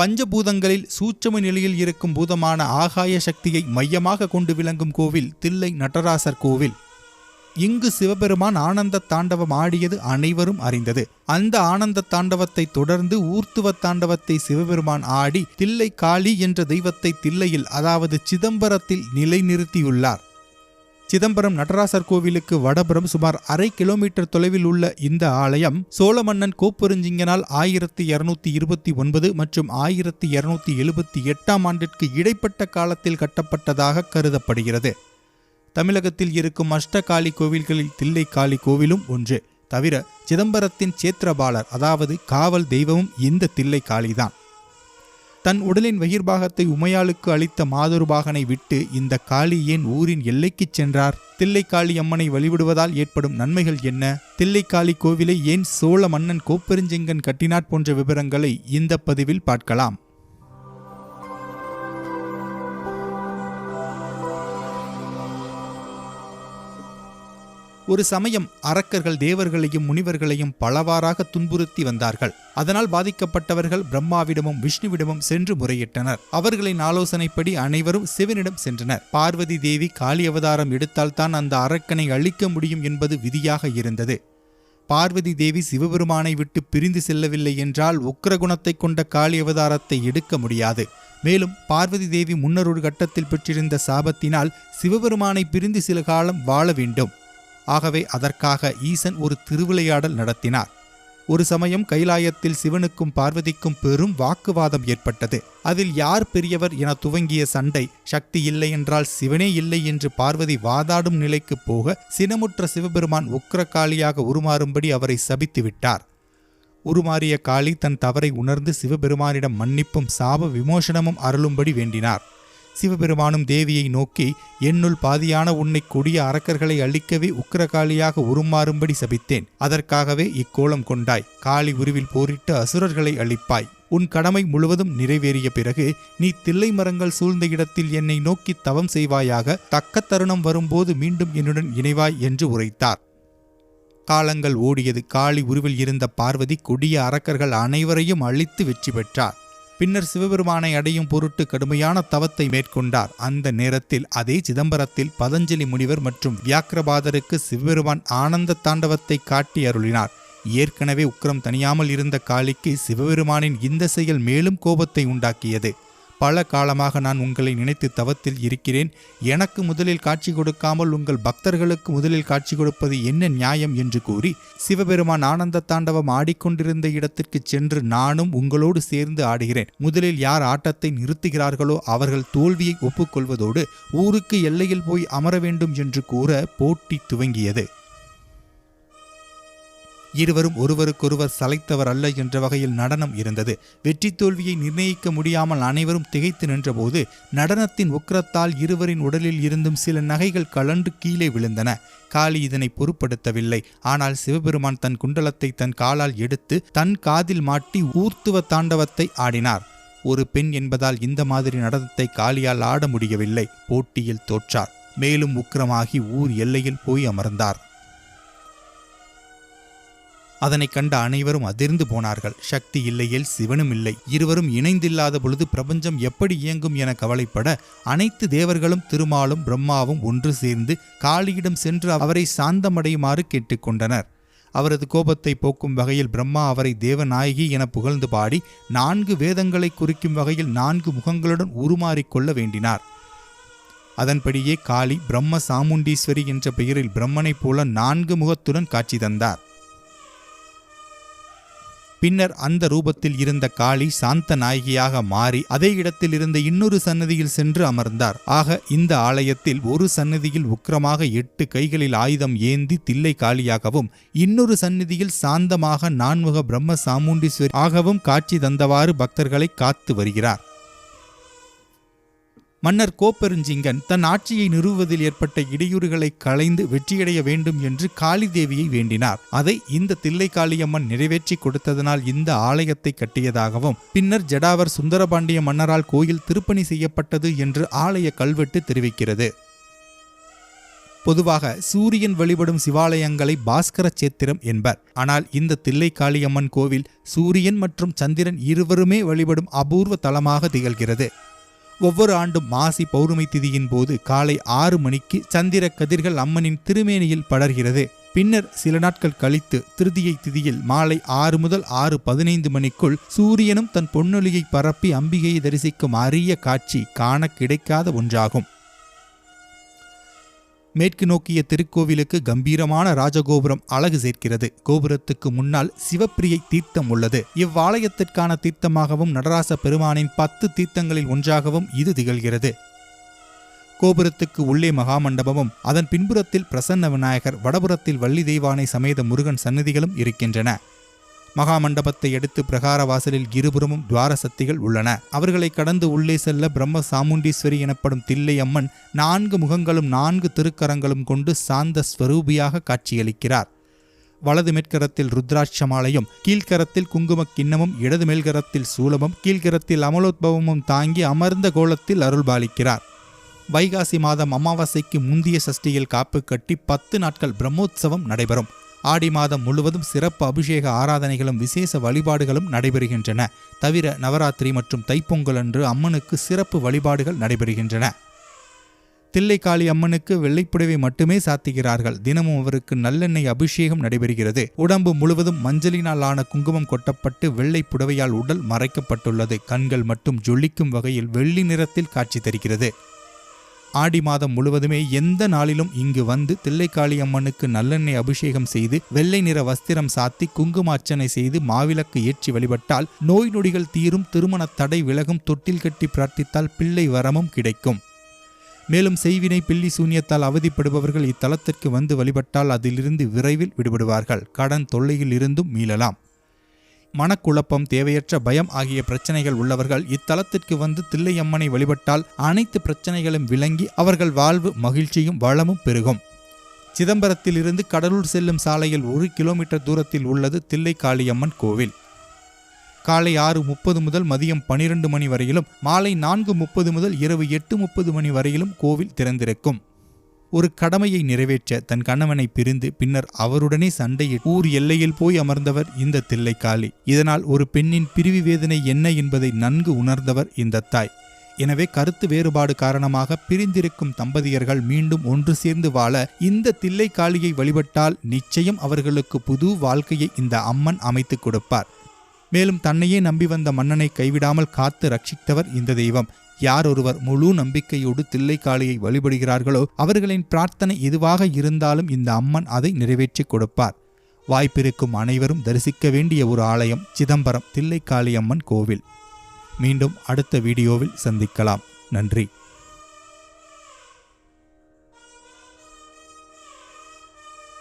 பஞ்சபூதங்களில் சூட்சம நிலையில் இருக்கும் பூதமான ஆகாய சக்தியை மையமாக கொண்டு விளங்கும் கோவில் தில்லை நடராசர் கோவில். இங்கு சிவபெருமான் ஆனந்த தாண்டவம் ஆடியது அனைவரும் அறிந்தது. அந்த ஆனந்த தாண்டவத்தை தொடர்ந்து ஊர்த்துவ தாண்டவத்தை சிவபெருமான் ஆடி தில்லை காளி என்ற தெய்வத்தை தில்லையில் அதாவது சிதம்பரத்தில் நிலைநிறுத்தியுள்ளார். சிதம்பரம் நடராசர் கோவிலுக்கு வடபுறம் சுமார் அரை கிலோமீட்டர் தொலைவில் உள்ள இந்த ஆலயம் சோழ மன்னன் கோப்பெருஞ்சிங்கனால் ஆயிரத்தி இருநூத்தி இருபத்தி ஒன்பது மற்றும் ஆயிரத்தி இருநூத்தி எழுபத்தி எட்டாம் ஆண்டிற்கு இடைப்பட்ட காலத்தில் கட்டப்பட்டதாக கருதப்படுகிறது. தமிழகத்தில் இருக்கும் அஷ்டகாளி கோவில்களில் தில்லை காளி கோவிலும் ஒன்று. தவிர சிதம்பரத்தின் சேத்திரபாலர் அதாவது காவல் தெய்வமும் இந்த தில்லை காளிதான் தன் உடலின் வயிர்பாகத்தை உமையாளுக்கு அளித்த மாதுருபாகனை விட்டு இந்த காளி ஏன் ஊரின் எல்லைக்குச் சென்றார்? தில்லைக்காளி அம்மனை வழிபடுவதால் ஏற்படும் நன்மைகள் என்ன? தில்லைக்காளி கோவிலை ஏன் சோழ மன்னன் கோப்பெருஞ்செங்கன் கட்டினார் போன்ற விவரங்களை இந்த பதிவில் பார்க்கலாம். ஒரு சமயம் அரக்கர்கள் தேவர்களையும் முனிவர்களையும் பலவாறாக துன்புறுத்தி வந்தார்கள். அதனால் பாதிக்கப்பட்டவர்கள் பிரம்மாவிடமும் விஷ்ணுவிடமும் சென்று முறையிட்டனர். அவர்களின் ஆலோசனைப்படி அனைவரும் சிவனிடம் சென்றனர். பார்வதி தேவி காளி அவதாரம் எடுத்தால்தான் அந்த அரக்கனை அழிக்க முடியும் என்பது விதியாக இருந்தது. பார்வதி தேவி சிவபெருமானை விட்டு பிரிந்து செல்லவில்லை என்றால் உக்ரகுணத்தை கொண்ட காளி அவதாரத்தை எடுக்க முடியாது. மேலும் பார்வதி தேவி முன்னர் ஒரு கட்டத்தில் பெற்றிருந்த சாபத்தினால் சிவபெருமானை பிரிந்து சில காலம் வாழ வேண்டும். ஆகவே அதற்காக ஈசன் ஒரு திருவிளையாடல் நடத்தினார். ஒரு சமயம் கைலாயத்தில் சிவனுக்கும் பார்வதிக்கும் பெரும் வாக்குவாதம் ஏற்பட்டது. அதில் யார் பெரியவர் என துவங்கிய சண்டை சக்தி இல்லை என்றால் சிவனே இல்லை என்று பார்வதி வாதாடும் நிலைக்கு போக சினமுற்ற சிவபெருமான் உக்கிரகாளியாக உருமாறும்படி அவரை சபித்து விட்டார். உருமாறிய காளி தன் தவறை உணர்ந்து சிவபெருமானிடம் மன்னிப்பும் சாப விமோசனமும் அருளும்படி வேண்டினார். சிவபெருமானும் தேவியை நோக்கி என்னுள் பாதியான உன்னை கொடிய அரக்கர்களை அழிக்கவே உக்கிரகாளியாக உருமாறும்படி சபித்தேன். அதற்காகவே இக்கோலம் கொண்டாய். காளி உருவில் போரிட்டு அசுரர்களை அழிப்பாய். உன் கடமை முழுவதும் நிறைவேறிய பிறகு நீ தில்லை மரங்கள் சூழ்ந்த இடத்தில் என்னை நோக்கி தவம் செய்வாயாக தக்க தருணம் வரும்போது மீண்டும் என்னுடன் இணைவாய் என்று உரைத்தார். காலங்கள் ஓடியது. காளி உருவில் இருந்த பார்வதி கொடிய அரக்கர்கள் அனைவரையும் அழித்து வெற்றி பெற்றார். பின்னர் சிவபெருமானை அடையும் பொருட்டு கடுமையான தவத்தை மேற்கொண்டார். அந்த நேரத்தில் அதே சிதம்பரத்தில் பதஞ்சலி முனிவர் மற்றும் வியாக்கிரபாதருக்கு சிவபெருமான் ஆனந்த தாண்டவத்தை காட்டி அருளினார். ஏற்கனவே உக்ரம் தனியாமல் இருந்த காளிக்கு சிவபெருமானின் இந்த செயல் மேலும் கோபத்தை உண்டாக்கியது. பல காலமாக நான் உங்களை நினைத்து தவத்தில் இருக்கிறேன். எனக்கு முதலில் காட்சி கொடுக்காமல் உங்கள் பக்தர்களுக்கு முதலில் காட்சி கொடுப்பது என்ன நியாயம் என்று கூறி சிவபெருமான் ஆனந்த தாண்டவம் ஆடிக்கொண்டிருந்த இடத்திற்கு சென்று நானும் உங்களோடு சேர்ந்து ஆடுகிறேன். முதலில் யார் ஆட்டத்தை நிறுத்துகிறார்களோ அவர்கள் தோல்வியை ஒப்புக்கொள்வதோடு ஊருக்கு எல்லையில் போய் அமர வேண்டும் என்று கூற போட்டி துவங்கியது. இருவரும் ஒருவருக்கொருவர் சளைத்தவர் அல்ல என்ற வகையில் நடனம் இருந்தது. வெற்றி தோல்வியை நிர்ணயிக்க முடியாமல் அனைவரும் திகைத்து நின்றபோது நடனத்தின் உக்கிரத்தால் இருவரின் உடலில் இருந்தும் சில நகைகள் கலண்டு கீழே விழுந்தன. காளி இதனை பொருட்படுத்தவில்லை. ஆனால் சிவபெருமான் தன் குண்டலத்தை தன் காலால் எடுத்து தன் காதில் மாட்டி ஊர்த்துவ தாண்டவத்தை ஆடினார். ஒரு பெண் என்பதால் இந்த மாதிரி நடனத்தை காளியால் ஆட முடியவில்லை. போட்டியில் தோற்றார். மேலும் உக்கிரமாகி ஊர் எல்லையில் போய் அமர்ந்தார். அதனை கண்ட அனைவரும் அதிர்ந்து போனார்கள். சக்தி இல்லையில் சிவனும் இல்லை. இருவரும் இணைந்தில்லாத பொழுது பிரபஞ்சம் எப்படி இயங்கும் என கவலைப்பட அனைத்து தேவர்களும் திருமாலும் பிரம்மாவும் ஒன்று சேர்ந்து காளியிடம் சென்று அவரை சாந்தமடையுமாறு கேட்டுக்கொண்டனர். அவரது கோபத்தை போக்கும் வகையில் பிரம்மா அவரை தேவநாயகி என புகழ்ந்து பாடி நான்கு வேதங்களை குறிக்கும் வகையில் நான்கு முகங்களுடன் உருமாறிக்கொள்ள வேண்டினார். அதன்படியே காளி பிரம்ம சாமுண்டீஸ்வரி என்ற பெயரில் பிரம்மனைப் போல நான்கு முகத்துடன் காட்சி தந்தார். பின்னர் அந்த ரூபத்தில் இருந்த காளி சாந்த நாயகியாக மாறி அதே இடத்தில் இருந்த இன்னொரு சன்னதியில் சென்று அமர்ந்தார். ஆக இந்த ஆலயத்தில் ஒரு சன்னதியில் உக்கிரமாக எட்டு கைகளில் ஆயுதம் ஏந்தி தில்லை காளியாகவும் இன்னொரு சந்நிதியில் சாந்தமாக நான்முக பிரம்ம சாமுண்டீஸ்வரி ஆகவும் காட்சி தந்தவாறு பக்தர்களை காத்து வருகிறார். மன்னர் கோப்பெருஞ்சிங்கன் தன் ஆட்சியை நிறுவுவதில் ஏற்பட்ட இடையூறுகளை களைந்து வெற்றியடைய வேண்டும் என்று காளி தேவியை வேண்டினார். அதை இந்த தில்லை காளியம்மன் நிறைவேற்றி கொடுத்ததனால் இந்த ஆலயத்தை கட்டியதாகவும் பின்னர் ஜடாவர் சுந்தரபாண்டிய மன்னரால் கோயில் திருப்பணி செய்யப்பட்டது என்று ஆலய கல்வெட்டு தெரிவிக்கிறது. பொதுவாக சூரியன் வழிபடும் சிவாலயங்களை பாஸ்கர சேத்திரம் என்பர். ஆனால் இந்த தில்லை காளியம்மன் கோவில் சூரியன் மற்றும் சந்திரன் இருவருமே வழிபடும் அபூர்வ தலமாக திகழ்கிறது. ஒவ்வொரு ஆண்டும் மாசி பௌர்ணமி திதியின் போது காலை ஆறு மணிக்கு சந்திர கதிர்கள் அம்மனின் திருமேனியில் படர்கிறது. பின்னர் சில நாட்கள் கழித்து திருதியை திதியில் மாலை ஆறு முதல் ஆறு பதினைந்து மணிக்குள் சூரியனும் தன் பொன்னொலியை பரப்பி அம்பிகையை தரிசிக்கும் அரிய காட்சி காண கிடைக்காத ஒன்றாகும். மேற்கு நோக்கிய திருக்கோவிலுக்கு கம்பீரமான ராஜகோபுரம் அழகு சேர்க்கிறது. கோபுரத்துக்கு முன்னால் சிவப்பிரியை தீர்த்தம் உள்ளது. இவ்வாலயத்திற்கான தீர்த்தமாகவும் நடராச பெருமானின் பத்து தீர்த்தங்களில் ஒன்றாகவும் இது திகழ்கிறது. கோபுரத்துக்கு உள்ளே மகாமண்டபமும் அதன் பின்புறத்தில் பிரசன்ன விநாயகர் வடபுறத்தில் வள்ளி தெய்வானை சமேத முருகன் சன்னதிகளும் இருக்கின்றன. மகா மண்டபத்தை எடுத்து பிரகார வாசலில் இருபுறமும் துவார சக்திகள் உள்ளன. அவர்களை கடந்து உள்ளே செல்ல பிரம்ம சாமுண்டீஸ்வரி எனப்படும் தில்லை அம்மன் நான்கு முகங்களும் நான்கு திருக்கரங்களும் கொண்டு சாந்த ஸ்வரூபியாக காட்சியளிக்கிறார். வலது மேற்கரத்தில் ருத்ராட்சமாலையும் கீழ்கரத்தில் குங்குமக் கிண்ணமும் இடது மேல்கரத்தில் சூலமும் கீழ்கரத்தில் அமலோத்பவமும் தாங்கி அமர்ந்த கோலத்தில் அருள்பாலிக்கிறார் வைகாசி மாதம் அமாவாசைக்கு முந்திய சஷ்டியில் காப்பு கட்டி பத்து நாட்கள் பிரம்மோற்சவம் நடைபெறும். ஆடி மாதம் முழுவதும் சிறப்பு அபிஷேக ஆராதனைகளும் விசேஷ வழிபாடுகளும் நடைபெறுகின்றன. தவிர நவராத்திரி மற்றும் தைப்பொங்கல் அன்று அம்மனுக்கு சிறப்பு வழிபாடுகள் நடைபெறுகின்றன. தில்லைக்காளி அம்மனுக்கு வெள்ளைப்புடவை மட்டுமே சாத்துகிறார்கள். தினமும் அவருக்கு நல்லெண்ணெய் அபிஷேகம் நடைபெறுகிறது. உடம்பு முழுவதும் மஞ்சளினால் ஆன குங்குமம் கொட்டப்பட்டு வெள்ளை புடவையால் உடல் மறைக்கப்பட்டுள்ளது. கண்கள் மட்டும் ஜொலிக்கும் வகையில் வெள்ளி நிறத்தில் காட்சி தருகிறது. ஆடி மாதம் முழுவதுமே எந்த நாளிலும் இங்கு வந்து தில்லைக்காளி அம்மனுக்கு நல்லெண்ணெய் அபிஷேகம் செய்து வெள்ளை நிற வஸ்திரம் சாத்தி குங்குமார்ச்சனை செய்து மாவிளக்கு ஏற்றி வழிபட்டால் நோய் நொடிகள் தீரும் திருமண தடை விலகும் தொட்டில் கட்டி பிரார்த்தித்தால் பிள்ளை வரமும் கிடைக்கும். மேலும் செய்வினை பில்லி சூன்யத்தால் அவதிப்படுபவர்கள் இத்தலத்திற்கு வந்து வழிபட்டால் அதிலிருந்து விரைவில் விடுபடுவார்கள். கடன் தொல்லையில் இருந்தும் மீளலாம். மனக்குழப்பம் தேவையற்ற பயம் ஆகிய பிரச்சனைகள் உள்ளவர்கள் இத்தலத்திற்கு வந்து தில்லையம்மனை வழிபட்டால் அனைத்து பிரச்சனைகளும் விளங்கி அவர்கள் வாழ்வு மகிழ்ச்சியும் வளமும் பெருகும். சிதம்பரத்திலிருந்து கடலூர் செல்லும் சாலையில் ஒரு கிலோமீட்டர் தூரத்தில் உள்ளது தில்லை காளியம்மன் கோவில். காலை ஆறு முப்பது முதல் மதியம் பனிரெண்டு மணி வரையிலும் மாலை நான்கு முப்பது முதல் இரவு எட்டு முப்பது மணி வரையிலும் கோவில் திறந்திருக்கும். ஒரு கடமையை நிறைவேற்ற தன் கணவனை பிரிந்து பின்னர் அவருடனே சண்டையிட்டு ஊர் எல்லையில் போய் அமர்ந்தவர் இந்த தில்லைக்காளி. இதனால் ஒரு பெண்ணின் பிரிவு வேதனை என்ன என்பதை நன்கு உணர்ந்தவர் இந்த தாய். எனவே கருத்து வேறுபாடு காரணமாக பிரிந்திருக்கும் தம்பதியர்கள் மீண்டும் ஒன்று சேர்ந்து வாழ இந்த தில்லைக்காளியை வழிபட்டால் நிச்சயம் அவர்களுக்கு புது வாழ்க்கையை இந்த அம்மன் அமைத்துக் கொடுப்பார். மேலும் தன்னையே நம்பி வந்த மன்னனை கைவிடாமல் காத்து ரட்சித்தவர் இந்த தெய்வம். யார் ஒருவர் முழு நம்பிக்கையோடு தில்லைக்காளியை வழிபடுகிறார்களோ அவர்களின் பிரார்த்தனை எதுவாக இருந்தாலும் இந்த அம்மன் அதை நிறைவேற்றிக் கொடுப்பார். வாய்ப்பிருக்கும் அனைவரும் தரிசிக்க வேண்டிய ஒரு ஆலயம் சிதம்பரம் தில்லைக்காளி அம்மன் கோவில். மீண்டும் அடுத்த வீடியோவில் சந்திக்கலாம். நன்றி.